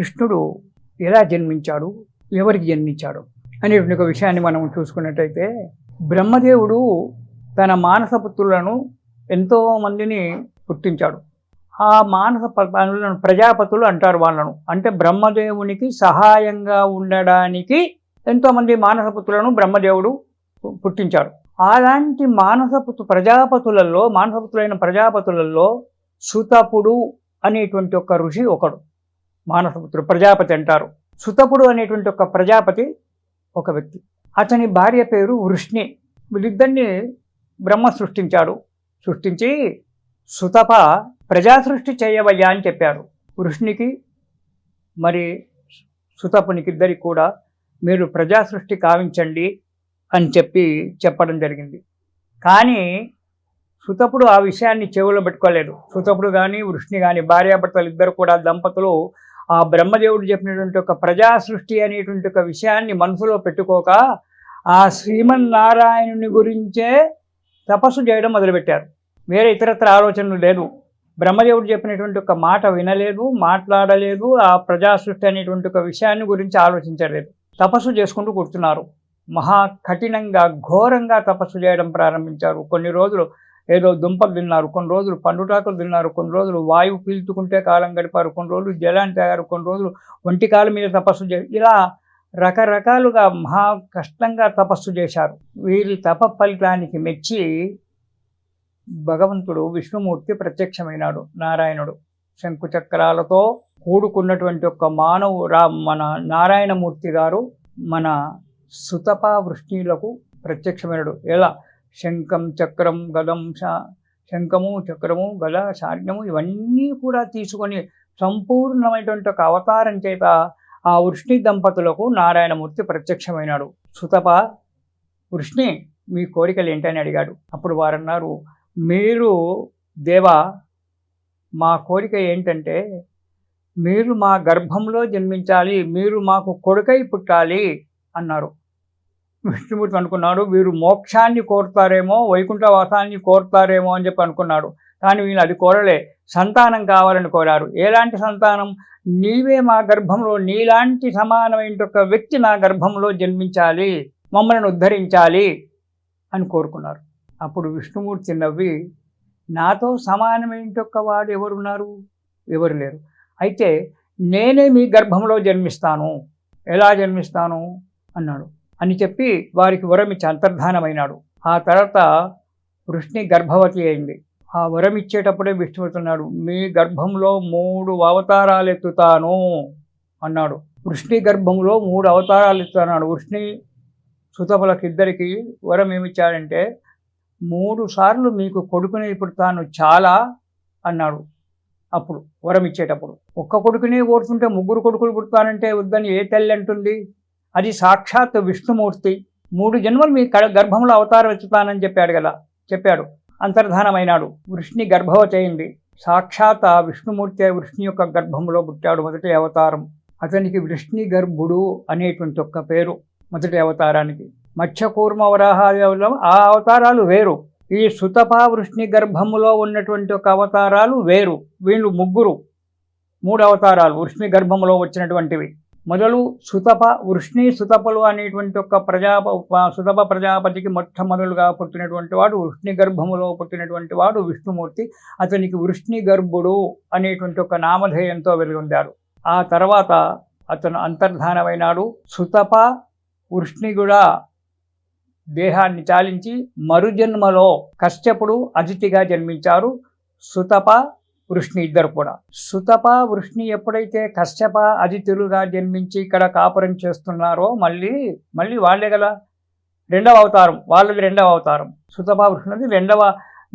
కృష్ణుడు ఎలా జన్మించాడు? ఎవరికి జన్మించాడు? అనేటువంటి ఒక విషయాన్ని మనం చూసుకున్నట్టయితే బ్రహ్మదేవుడు తన మానసపుత్రులను ఎంతో మందిని పుట్టించాడు. ఆ మానస పనులను ప్రజాపతులు అంటారు వాళ్ళను. అంటే బ్రహ్మదేవునికి సహాయంగా ఉండడానికి ఎంతోమంది మానసపుత్రులను బ్రహ్మదేవుడు పుట్టించాడు. అలాంటి మానసపుత్రు ప్రజాపతులలో మానసపుత్రులైన ప్రజాపతులలో సుతపుడు అనేటువంటి ఒక ఋషి ఒకడు. మానసపుత్రుడు ప్రజాపతి అంటారు. సుతపుడు అనేటువంటి ఒక ప్రజాపతి ఒక వ్యక్తి. అతని భార్య పేరు వృష్ణి. వీళ్ళిద్దరిని బ్రహ్మ సృష్టించాడు. సృష్టించి సుతప ప్రజా సృష్టి చేయవయ్యా అని చెప్పారు. వృష్ణికి మరి సుతపునికి ఇద్దరికి కూడా మీరు ప్రజా సృష్టి కావించండి అని చెప్పి చెప్పడం జరిగింది. కానీ సుతపుడు ఆ విషయాన్ని చెవులో పెట్టుకోలేదు. సుతపుడు కానీ వృష్ణి కానీ భార్యాభర్తలు ఇద్దరు కూడా దంపతులు ఆ బ్రహ్మదేవుడు చెప్పినటువంటి ఒక ప్రజా సృష్టి అనేటువంటి ఒక విషయాన్ని మనసులో పెట్టుకోక ఆ శ్రీమన్నారాయణుని గురించే తపస్సు చేయడం మొదలుపెట్టారు. వేరే ఇతరత్ర ఆలోచనలు లేదు బ్రహ్మదేవుడు చెప్పినటువంటి ఒక మాట వినలేదు మాట్లాడలేదు ఆ ప్రజా సృష్టి అనేటువంటి ఒక విషయాన్ని గురించి ఆలోచించలేదు. తపస్సు చేసుకుంటూ కూర్చున్నారు. మహా కఠినంగా ఘోరంగా తపస్సు చేయడం ప్రారంభించారు. కొన్ని రోజులు ఏదో దుంపలు తిన్నారు. కొన్ని రోజులు పండుటాకులు తిన్నారు. కొన్ని రోజులు వాయువు పీల్చుకుంటే కాలం గడిపారు. కొన్ని రోజులు జలాన్ని తాగారు. కొన్ని రోజులు ఒంటి కాలం మీద తపస్సు చే ఇలా రకరకాలుగా మహా కష్టంగా తపస్సు చేశారు. వీరి తప ఫలితానికి మెచ్చి భగవంతుడు విష్ణుమూర్తి ప్రత్యక్షమైనాడు. నారాయణుడు. శంకుచక్రాలతో కూడుకున్నటువంటి ఒక మానవు రా మన నారాయణమూర్తి గారు మన సుతప వృష్ణీలకు ప్రత్యక్షమైనడు. ఎలా? శంఖం చక్రం గదం శా- శంఖము చక్రము గల శార్జ్ఞము ఇవన్నీ కూడా తీసుకొని సంపూర్ణమైనటువంటి ఒక అవతారం చేత ఆ వృష్ణి దంపతులకు నారాయణమూర్తి ప్రత్యక్షమైనాడు. సుతప వృష్ణి మీ కోరికలు ఏంటని అడిగాడు. అప్పుడు వారన్నారు మీరు దేవా మా కోరిక ఏంటంటే మీరు మా గర్భంలో జన్మించాలి మీరు మాకు కొడుకై పుట్టాలి అన్నారు. విష్ణుమూర్తి అనుకున్నాడు వీరు మోక్షాన్ని కోరుతారేమో వైకుంఠవాసాన్ని కోరుతారేమో అని చెప్పి అనుకున్నాడు. కానీ వీళ్ళు అది కోరలే. సంతానం కావాలని కోరారు. ఎలాంటి సంతానం? నీవే మా గర్భంలో నీలాంటి సమానమైన ఒక వ్యక్తి నా గర్భంలో జన్మించాలి మమ్మల్ని ఉద్ధరించాలి అని కోరుకున్నారు. అప్పుడు విష్ణుమూర్తి నవ్వి నాతో సమానమైన ఒక వాడు ఎవరున్నారు? ఎవరు లేరు. అయితే నేనే మీ గర్భంలో జన్మిస్తాను. ఎలా జన్మిస్తాను? అన్నాడు. అని చెప్పి వారికి వరం ఇచ్చి అంతర్ధానమైనాడు. ఆ తర్వాత వృష్ణి గర్భవతి అయింది. ఆ వరం ఇచ్చేటప్పుడే విష్ణువుతున్నాడు మీ గర్భంలో మూడు అవతారాలు ఎత్తుతాను అన్నాడు. వృష్ణి గర్భంలో మూడు అవతారాలు ఎత్తుతాడు వృష్ణి సుతపులకు ఇద్దరికి వరం ఏమిచ్చాడంటే మూడు సార్లు మీకు కొడుకుని పుడతాను చాలా అన్నాడు. అప్పుడు వరం ఇచ్చేటప్పుడు ఒక్క కొడుకునే కోరుతుంటే ముగ్గురు కొడుకులు పుడతానంటే వద్దని ఏ తల్లి అంటుంది? అది సాక్షాత్ విష్ణుమూర్తి. మూడు జన్మలు మీ గర్భంలో అవతారం ఎత్తుతానని చెప్పాడు కదా చెప్పాడు. అంతర్ధానమైనాడు. వృష్ణి గర్భవతి చేయండి సాక్షాత్ ఆ విష్ణుమూర్తి వృష్ణి యొక్క గర్భంలో పుట్టాడు మొదటి అవతారం. అతనికి వృష్ణి గర్భుడు అనేటువంటి ఒక్క పేరు మొదటి అవతారానికి. మత్స్యకూర్మ వరాహాలు ఆ అవతారాలు వేరు. ఈ సుతప వృష్ణి గర్భములో ఉన్నటువంటి ఒక అవతారాలు వేరు. వీళ్ళు ముగ్గురు. మూడు అవతారాలు వృష్ణి గర్భములో వచ్చినటువంటివి. మొదలు సుతప వృష్ణి సుతపలు అనేటువంటి ఒక ప్రజాప సుతప ప్రజాపతికి మొట్టమొదలుగా పుట్టినటువంటి వాడు వృష్ణి గర్భములో పుట్టినటువంటి వాడు విష్ణుమూర్తి. అతనికి వృష్ణి గర్భుడు అనేటువంటి ఒక నామధేయంతో వెలుగొందాడు. ఆ తర్వాత అతను అంతర్ధానమైనాడు. సుతప వృష్ణి కూడా దేహాన్ని చాలించి మరుజన్మలో కశ్యపుడు అతిథిగా జన్మించారు. సుతప వృష్ణి ఇద్దరు కూడా. సుతప వృష్ణి ఎప్పుడైతే కశ్యప అతిథులుగా జన్మించి ఇక్కడ కాపురం చేస్తున్నారో మళ్ళీ మళ్ళీ వాళ్ళే కదా. రెండవ అవతారం వాళ్ళది రెండవ అవతారం. సుతప వృష్ణిది రెండవ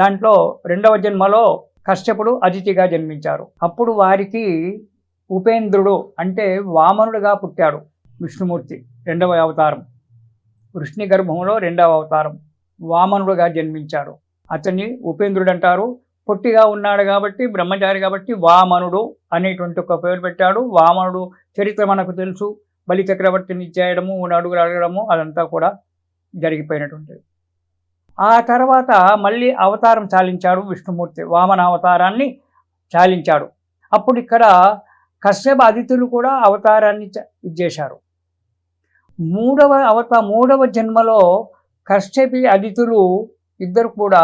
దాంట్లో రెండవ జన్మలో కశ్యపుడు అతిథిగా జన్మించారు. అప్పుడు వారికి ఉపేంద్రుడు అంటే వామనుడుగా పుట్టాడు విష్ణుమూర్తి రెండవ అవతారం. వృష్ణి గర్భంలో రెండవ అవతారం వామనుడుగా జన్మించాడు అతన్ని ఉపేంద్రుడు అంటారు పొట్టిగా ఉన్నాడు కాబట్టి బ్రహ్మచారి కాబట్టి వామనుడు అనేటువంటి ఒక పేరు పెట్టాడు. వామనుడు చరిత్ర మనకు తెలుసు. బలి చక్రవర్తిని చేయడము మూడు అడుగులు అడగడము అదంతా కూడా జరిగిపోయినటువంటిది ఆ తర్వాత మళ్ళీ అవతారం చాలించాడు విష్ణుమూర్తి. వామన అవతారాన్ని చాలించాడు. అప్పుడు ఇక్కడ కశ్యప అతిథులు కూడా అవతారాన్ని ఇచ్చేశారు. మూడవ అవత మూడవ జన్మలో కశ్యపి అతిథులు ఇద్దరు కూడా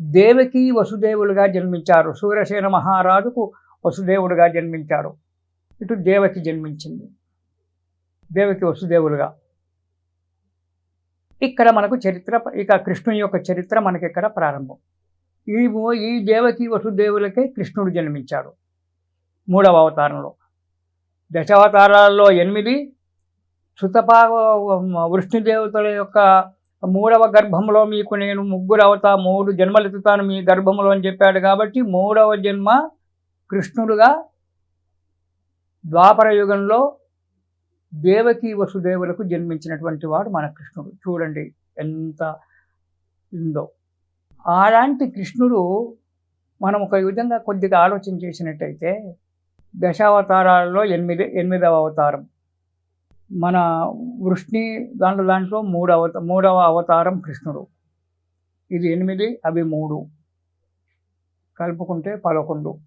దేవకి వసుదేవులుగా జన్మించారు. సూర్యసేన మహారాజుకు వసుదేవుడుగా జన్మించారు. ఇటు దేవకి జన్మించింది. దేవకి వసుదేవులుగా. ఇక్కడ మనకు చరిత్ర ఇక కృష్ణుని యొక్క చరిత్ర మనకి ఇక్కడ ప్రారంభం. ఈ ఈ దేవకి వసుదేవులకే కృష్ణుడు జన్మించాడు. మూడవ అవతారంలో. దశావతారాల్లో ఎనిమిది సుతపా వృష్ణుదేవతల యొక్క మూడవ గర్భంలో మీకు నేను ముగ్గురు అవతా మూడు జన్మలెత్తుతాను మీ గర్భంలో అని చెప్పాడు కాబట్టి మూడవ జన్మ కృష్ణుడుగా ద్వాపర యుగంలో దేవకి వసుదేవులకు జన్మించినటువంటి వాడు మన కృష్ణుడు. చూడండి ఎంత ఉందో. అలాంటి కృష్ణుడు మనం ఒక విధంగా కొద్దిగా ఆలోచన చేసినట్టయితే దశావతారాలలో ఎనిమిది ఎనిమిదవ అవతారం. మన వృష్ణి దాంట్లో దాంట్లో మూడవ అవత- మూడవ అవతారం కృష్ణుడు. ఇది ఎనిమిది అవి మూడు. కలుపుకుంటే పదకొండు.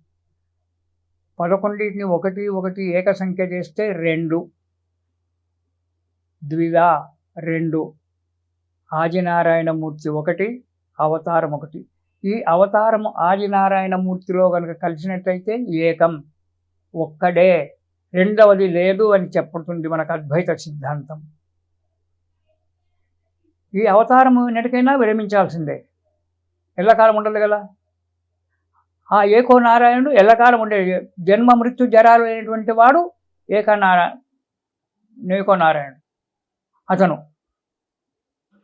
పదకొండింటిని ఒకటి ఒకటి ఏక సంఖ్య చేస్తే రెండు. ద్విధ రెండు. ఆదినారాయణమూర్తి ఒకటి అవతారం ఒకటి. ఈ అవతారం ఆదినారాయణమూర్తిలో కనుక కలిసినట్టయితే ఏకం. ఒక్కడే. రెండవది లేదు అని చెప్పుతుంది మనకు అద్వైత సిద్ధాంతం. ఈ అవతారం ఎన్నటికైనా విరమించాల్సిందే. ఎల్లకాలం ఉండదు కదా? ఆ ఏకో నారాయణుడు ఎల్లకాలం ఉండే. జన్మ మృత్యు జరాలు అయినటువంటి వాడు ఏకనారాయణ ఏకో నారాయణుడు అతను.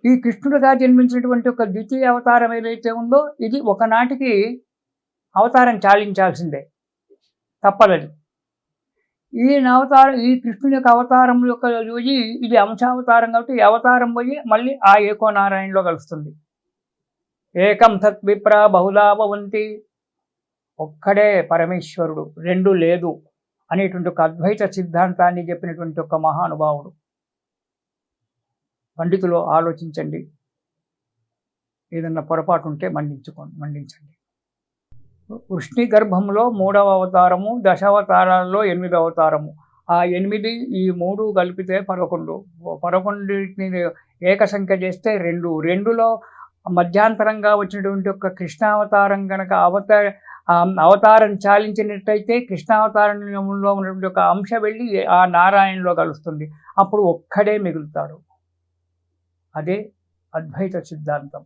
ఈ కృష్ణుడిగా జన్మించినటువంటి ఒక ద్వితీయ అవతారం ఏదైతే ఉందో ఇది ఒకనాటికి అవతారం చాలించాల్సిందే. తప్పలేదు. ఈ అవతారం ఈ కృష్ణుని యొక్క అవతారం యొక్క చూసి ఇది అంశావతారం కాబట్టి ఈ అవతారం పోయి మళ్ళీ ఆ ఏకోనారాయణలో కలుస్తుంది. ఏకం తత్విప్ర బహుళాభవంతి ఒక్కడే పరమేశ్వరుడు రెండు లేదు అనేటువంటి ఒక అద్వైత సిద్ధాంతాన్ని చెప్పినటువంటి ఒక మహానుభావుడు. పండితులు ఆలోచించండి. ఏదన్నా పొరపాటు ఉంటే మండించుకోండి మండించండి. వృష్ణి గర్భంలో మూడవ అవతారము దశావతారాల్లో ఎనిమిదవ అవతారము. ఆ ఎనిమిది ఈ మూడు కలిపితే పదకొండు. పదకొండుని ఏక సంఖ్య చేస్తే రెండు. రెండులో మధ్యాంతరంగా వచ్చినటువంటి ఒక కృష్ణావతారం కనుక అవతార అవతారం చాలించినట్టయితే కృష్ణావతారంలో ఉన్నటువంటి ఒక అంశ వెళ్ళి ఆ నారాయణలో కలుస్తుంది. అప్పుడు ఒక్కడే మిగులుతాడు. అదే అద్వైత సిద్ధాంతం.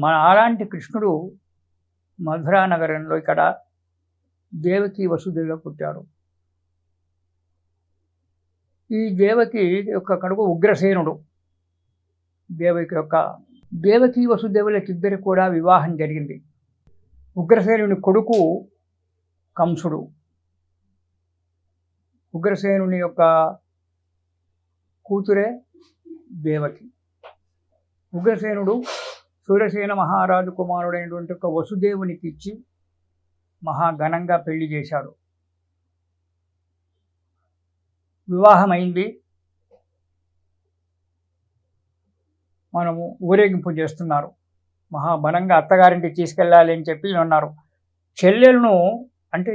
మన అలాంటి కృష్ణుడు మధురా నగరంలో ఇక్కడ దేవకి వసుదేవిగా పుట్టాడు. ఈ దేవకి యొక్క కడుపు ఉగ్రసేనుడు. దేవకి యొక్క దేవకి వసుదేవులకిద్దరికి కూడా వివాహం జరిగింది. ఉగ్రసేనుని కొడుకు కంసుడు. ఉగ్రసేనుని యొక్క కూతురే దేవకి. ఉగ్రసేనుడు సూర్యసేన మహారాజు కుమారుడైనటువంటి ఒక వసుదేవునికి ఇచ్చి మహాఘనంగా పెళ్ళి చేశాడు. వివాహమైంది. మనము ఊరేగింపు చేస్తున్నారు. మహాబలంగా అత్తగారింటికి తీసుకెళ్ళాలి అని చెప్పి ఉన్నారు చెల్లెలను అంటే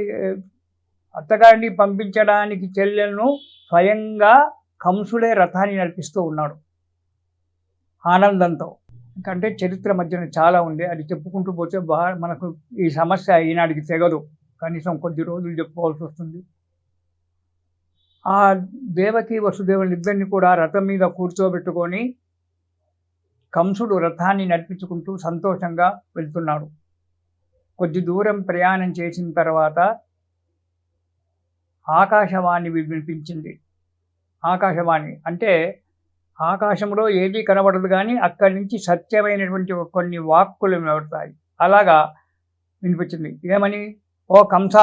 అత్తగారిని పంపించడానికి చెల్లెలను స్వయంగా కంసుడే రథాన్ని నడిపిస్తూ ఉన్నాడు. ఆనందంతో. ఎందుకంటే చరిత్ర మధ్యన చాలా ఉంది. అది చెప్పుకుంటూ పోతే బాగా మనకు ఈ సమస్య ఈనాడికి తెగదు. కనీసం కొద్ది రోజులు చెప్పుకోవాల్సి వస్తుంది. ఆ దేవకి వసుదేవుని ఇద్దరిని కూడా రథం మీద కూర్చోబెట్టుకొని కంసుడు రథాన్ని నడిపించుకుంటూ సంతోషంగా వెళ్తున్నాడు. కొద్ది దూరం ప్రయాణం చేసిన తర్వాత ఆకాశవాణి వినిపించింది. ఆకాశవాణి అంటే ఆకాశంలో ఏదీ కనబడదు కానీ అక్కడి నుంచి సత్యమైనటువంటి కొన్ని వాక్కులు వినబడతాయి. అలాగా వినిపించింది. ఏమని? ఓ కంస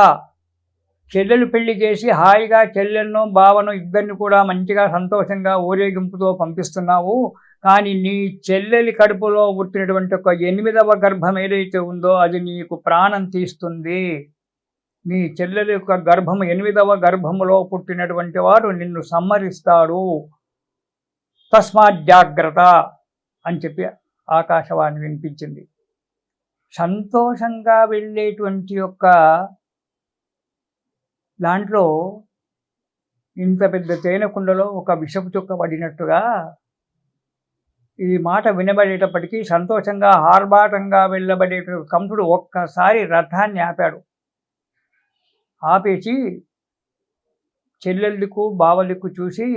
చెల్లెలు పెళ్ళి చేసి హాయిగా చెల్లెలను బావను ఇద్దరిని కూడా మంచిగా సంతోషంగా ఊరేగింపుతో పంపిస్తున్నావు. కానీ నీ చెల్లెలి కడుపులో పుట్టినటువంటి ఒక ఎనిమిదవ గర్భం ఏదైతే ఉందో అది నీకు ప్రాణం తీస్తుంది. నీ చెల్లెలి యొక్క గర్భం ఎనిమిదవ గర్భములో పుట్టినటువంటి వాడు నిన్ను సమ్మరిస్తాడు తస్మాత్ జాగ్రత్త అని చెప్పి ఆకాశవాణి వినిపించింది. సంతోషంగా వెళ్ళేటువంటి యొక్క దాంట్లో ఇంత పెద్ద తేనెకుండలో ఒక విషపు చుక్క పడినట్టుగా ఈ మాట వినబడేటప్పటికీ సంతోషంగా ఆర్భాటంగా వెళ్ళబడే కంసుడు ఒక్కసారి రథాన్ని ఆపాడు. ఆపేసి చెల్లెళ్ళకు బావలకు చూసి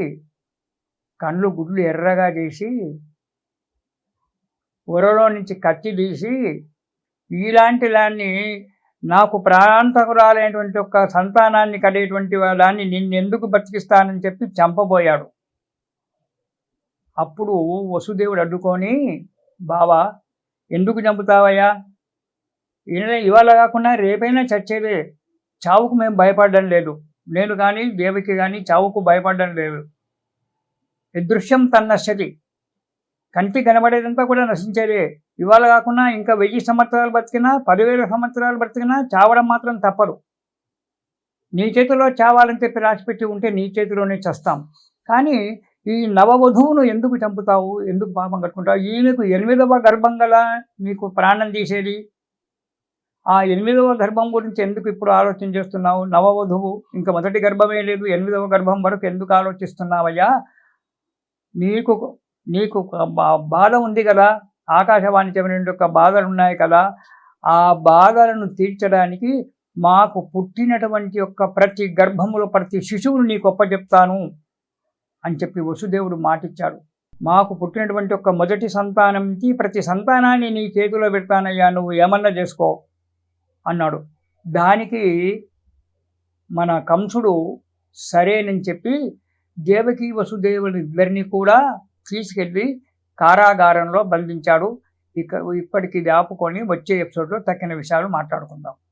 కళ్ళు గుడ్లు ఎర్రగా చేసి ఉరలో నుంచి కత్తి తీసి ఇలాంటి దాన్ని నాకు ప్రాణాంతకురాలైనటువంటి ఒక సంతానాన్ని కడేటువంటి దాన్ని నిన్నెందుకు బతికిస్తానని చెప్పి చంపబోయాడు. అప్పుడు వసుదేవుడు అడ్డుకొని బావా ఎందుకు చంపుతావయ్యా? ఈయన ఇవాళ కాకుండా రేపైనా చచ్చేదే. చావుకు మేము భయపడడం లేదు. నేను కానీ దేవికి కానీ చావుకు భయపడడం లేదు. దృశ్యం దృశ్యం తన్నశ్యతి కంటి కనబడేదంతా కూడా నశించేదే. ఇవాళ కాకుండా ఇంకా వెయ్యి సంవత్సరాలు బతికినా పదివేల సంవత్సరాలు బతికినా చావడం మాత్రం తప్పదు. నీ చేతిలో చావాలని చెప్పి రాసిపెట్టి ఉంటే నీ చేతిలోనే చస్తాం. కానీ ఈ నవవధువును ఎందుకు చంపుతావు? ఎందుకు పాపం కట్టుకుంటావు? ఈమెకు ఎనిమిదవ గర్భం గల నీకు ప్రాణం తీసేది. ఆ ఎనిమిదవ గర్భం గురించి ఎందుకు ఇప్పుడు ఆలోచన చేస్తున్నావు? నవవధువు ఇంకా మొదటి గర్భమే లేదు. ఎనిమిదవ గర్భం వరకు ఎందుకు ఆలోచిస్తున్నావయ్యా? నీకు నీకు బాధ ఉంది కదా? ఆకాశవాణి చెప్పిన యొక్క బాధలు ఉన్నాయి కదా? ఆ బాధలను తీర్చడానికి మాకు పుట్టినటువంటి యొక్క ప్రతి గర్భములో ప్రతి శిశువును నీకు చెప్తాను అని చెప్పి వసుదేవుడు మాటిచ్చాడు. మాకు పుట్టినటువంటి ఒక మొదటి సంతానంకి ప్రతి సంతానాన్ని నీ చేతిలో పెడతానయ్యా నువ్వు ఏమన్నా చేసుకో అన్నాడు. దానికి మన కంసుడు సరేనని చెప్పి దేవకి వసుదేవుని ఇద్దరిని కూడా తీసుకెళ్ళి కారాగారంలో బంధించాడు. ఇక ఇప్పటికి ఇది ఆపుకొని వచ్చే ఎపిసోడ్లో తక్కిన విషయాలు మాట్లాడుకుందాం.